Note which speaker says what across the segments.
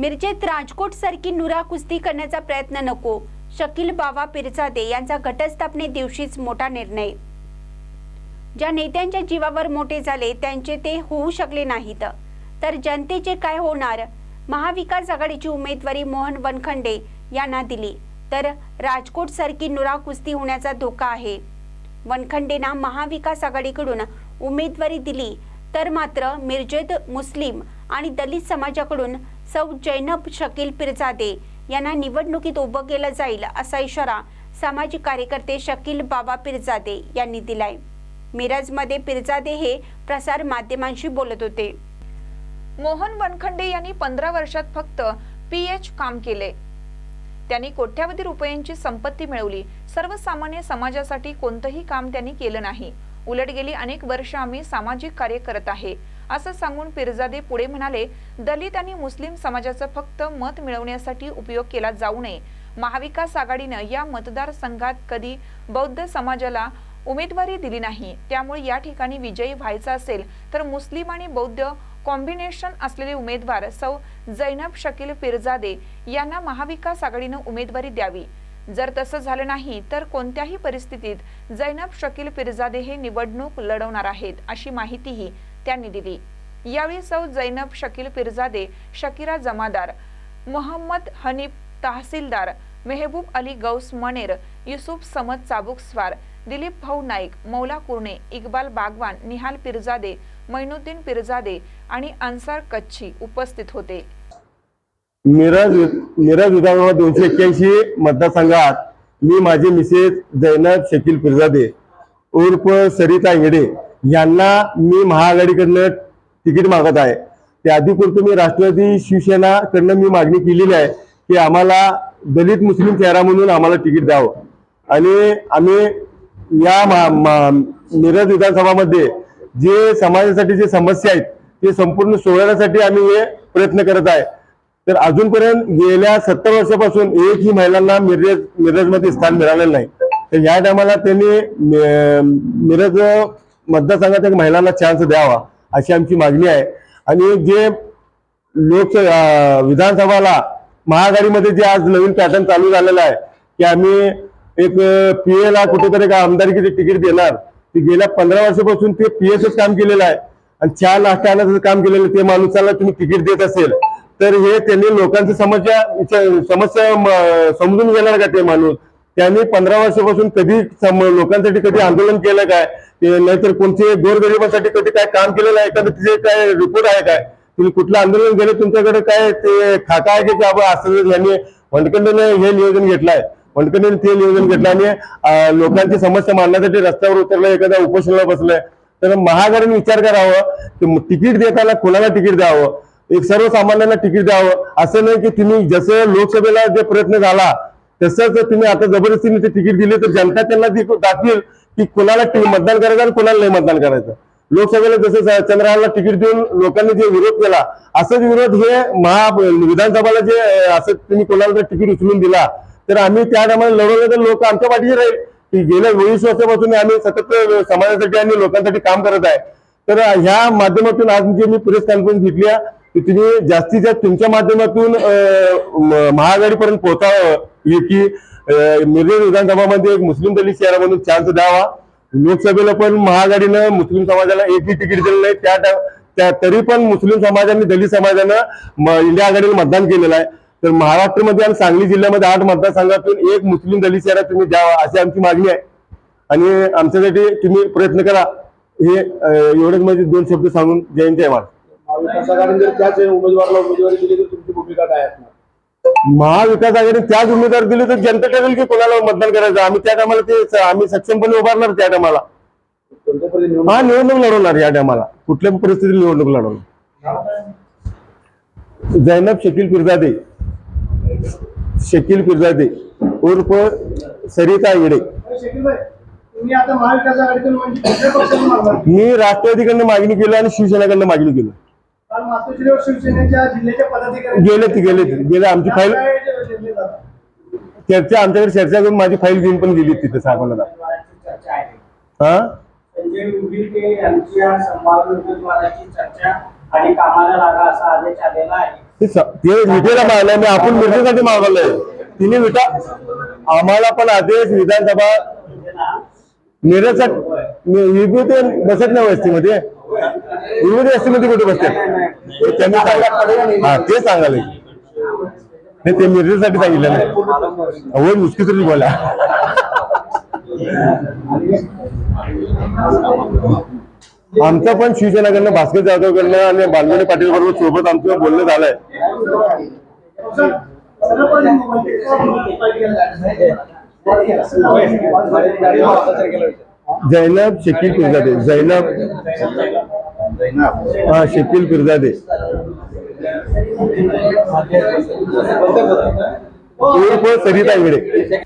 Speaker 1: मिरजेत राजकोट सारखी नुरा कुस्ती करण्याचा प्रयत्न नको. शकील बाबा पिरचादे यांचा घटस्थापने दिवशीच मोठा निर्णय. ज्या नेत्यांच्या जीवावर मोठे झाले त्यांचे ते होऊ शकले नाहीत. तर जनतेचे काय होणार? महाविकास आघाडीची उमेदवारी मोहन वनखंडे यांना दिली. तर राजकोट सारखी नुरा कुस्ती होण्याचा धोका आहे. वनखंडेंना महाविकास आघाडीकडून उमेदवारी दिली. तर मात्र मिरजेत मुस्लिम आणि दलित समाजाकडून सौ जैनब शकील पिरजादे यांना निवडणुकीत उभं केलं जाईल असा इशारा सामाजिक कार्यकर्ते शकील बाबा पिरजादे यांनी दिलाय. मिरजमध्ये पिरजादे हे प्रसार माध्यमांशी बोलत होते.
Speaker 2: मोहन वनखंडे यांनी पंधरा वर्षात फक्त पीएच काम केले. त्यांनी कोट्यावधी रुपयांची संपत्ती मिळवली. सर्वसामान्य समाजासाठी कोणतंही काम त्यांनी केलं नाही. उलट गेली अनेक वर्ष आम्ही सामाजिक कार्य करत आहे. असं सांगून पिरजादे पुढे म्हणाले दलित आणि मुस्लिम समाजाचं फक्त मत मिळवण्यासाठी उपयोग केला जाऊ नये. महाविकास आघाडीनं या मतदारसंघात कधी बौद्ध समाजाला उमेदवारी दिली नाही. त्यामुळे या ठिकाणी विजयी व्हायचा असेल तर मुस्लिम आणि बौद्ध कॉम्बिनेशन असलेले उमेदवार सौ. जैनब शकील पिरजादे यांना महाविकास आघाडीनं उमेदवारी द्यावी. जर तसं झालं नाही तर कोणत्याही परिस्थितीत जैनब शकील पिरजादे हे निवडणूक लढवणार आहेत अशी माहितीही त्यांनी दिली यावेळी सौ जैनब शकील पिरजादे शकीरा जमादार मोहम्मद हनीफ तहसीलदार मेहबूब अली गौस मनेर युसुफ समद चाबुक स्वार दिलीप भाऊ नाईक मौला कुर्णे इक्बाल बागवान निहाल पिरजादे मैनुद्दीन पिरजादे आणि अन्सार कच्छी उपस्थित होते.
Speaker 3: मिरज मिरज विधानसभा दोनशे एक्क्याऐंशी मतदारसंघात मी माझे मिसेस जैनब शकील पिरजादे उर्फ सरिता इंगडे यांना मी महाआघाडीकडनं तिकीट मागत आहे. ते अधिकृत मी राष्ट्रवादी शिवसेनाकडनं मी मागणी केलेली आहे की आम्हाला दलित मुस्लिम चेहरा म्हणून आम्हाला तिकीट द्यावं. आणि आम्ही या मा- मिरज विधानसभामध्ये जे समाजासाठी जे समस्या आहेत ते संपूर्ण सोडवण्यासाठी आम्ही हे प्रयत्न करत आहे. तर अजूनपर्यंत गेल्या सत्तर वर्षापासून एकही महिलांना मिरज मिरजमध्ये स्थान मिळालेलं नाही. तर या टायमाला त्यांनी मिरज मतदारसंघात एक महिलांना चान्स द्यावा अशी आमची मागणी आहे. आणि जे लोक विधानसभाला महाआघाडीमध्ये जे आज नवीन पॅटर्न चालू झालेला आहे की आम्ही एक पी एला कुठेतरी एक आमदारकीचे तिकीट देणार. ते गेल्या पंधरा वर्षापासून ते पी एसच काम केलेलं आहे. आणि चहा नाश्ता आणण्याचं काम केलेलं ते माणसाला तुम्ही तिकीट देत असेल तर हे त्यांनी लोकांची समस्या समस्या म- समजून घेणार का ते माणूस? त्यांनी पंधरा वर्षापासून कधी सम- लोकांसाठी कधी आंदोलन केलं काय? नाहीतर कोणते गोरगरिबांसाठी कधी काय काम केलेलं आहे? एखादं तिचे काय रिपोर्ट आहे काय? तुम्ही कुठलं आंदोलन केलं? तुमच्याकडे काय ते खाका आहे की असं यांनी वंडकंडने हे नियोजन घेतलंय वंडकंडने ते नियोजन घेतलं आणि लोकांची समस्या मांडण्यासाठी रस्त्यावर उतरलं एखाद्या उपोषणाला बसलंय तर महाआघाडीने विचार करावं की तिकीट देताना कोणाला तिकीट द्यावं? एक सर्वसामान्यांना तिकीट द्यावं? असं नाही की तुम्ही जसं लोकसभेला जे प्रयत्न झाला तसंच तुम्ही आता जबरदस्तीने ते तिकीट दिले तर जनता त्यांना दाखवेल की कोणाला मतदान करायचं आणि कोणाला नाही मतदान करायचं. लोकसभेला जसं चंद्रहाला चंद्रहारला तिकीट देऊन लोकांनी जे विरोध केला असंच विरोध हे महा विधानसभाला जे असं तुम्ही कोणाला जर तिकीट उचलून दिला तर आम्ही त्या टायमाला लढवलं तर लोक आमच्या पाठीशी राहील. की गेल्या वीस वर्षापासून आम्ही सतत समाजासाठी आणि लोकांसाठी काम करत आहे. तर ह्या माध्यमातून आज जे मी प्रेस कॉन्फरन्स घेतली आहे की तुम्ही जास्तीत जास्त तुमच्या माध्यमातून महाआघाडीपर्यंत पोहोचावं की मिरज विधानसभामध्ये एक मुस्लिम दलित शहरामधून चान्स द्यावा. लोकसभेला पण महाआघाडीनं मुस्लिम समाजाला एकही तिकीट दिलं नाही. त्या त्या तरी पण मुस्लिम समाजाने दलित समाजानं म- इंडिया आघाडीला मतदान केलेलं आहे. तर महाराष्ट्रामध्ये आणि सांगली जिल्ह्यामध्ये आठ मतदारसंघातून एक मुस्लिम दलित शहरात तुम्ही द्यावा अशी आमची मागणी आहे. आणि आमच्यासाठी तुम्ही प्रयत्न करा. हे एवढेच म्हणजे दोन शब्द सांगून जयंती आहे मला
Speaker 4: महाविकास आघाडीने जर त्याच उमेदवाराला उमेदवारी दिली तर तुमची भूमिका काय असणार?
Speaker 3: महाविकास आघाडी त्याच उमेदवार दिले तर जनता ठरेल की कोणाला मतदान करायचं? आम्ही त्या टायमाला ते आम्ही सक्षमपणे उभारणार त्या टायमाला. हा निवडणूक लढवणार या टायमाला. कुठल्याही परिस्थितीत निवडणूक लढवणार? जैनब शकील पिरजादे. शकील पिरजादे. उर्फ सरिता
Speaker 4: आघाडीतून म्हणजे कुठल्या
Speaker 3: मी राष्ट्रवादीकडनं मागणी केली आणि शिवसेनेकडनं मागणी केली. गेले ते गेले ते. गेले आमची फाईल? चर्चा आमच्याकडे चर्चा करून माझी फाईल घेऊन पण गेली तिथे साहेबांना हा?
Speaker 5: संजय उबिके यांच्या संभाव्य उमेदवाराची चर्चा आणि कामाला लागा असा आदेश आलेला आहे.
Speaker 3: ते विटेला मागलाय आपण मिरजेसाठी मागवलंय तिने विटा आम्हाला पण आदेश विधानसभा मिरजसाठी विभूती बसत नाही वस्तीमध्ये. विभूती वस्तीमध्ये कुठे बसतात ते त्यांनी हा ते सांगाले नाही ते मिरजेसाठी सांगितलं नाही. अवघड मुश्किल तरी बोला. आमचं पण शिवसेनाकडनं भास्कर जाधवकडनं आणि बालमणी पाटील बरोबर सोबत आमचं बोलणं झालंय. जैनब पिरजादे जैनब. शकील पिरजादे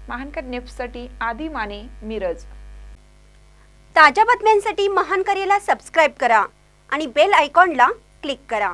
Speaker 2: महानकर न्यूजसाठी आदी माने मिरज.
Speaker 1: ताज्या बातम्यांसाठी महान करेला सबस्क्राईब करा आणि बेल आयकॉनला क्लिक करा.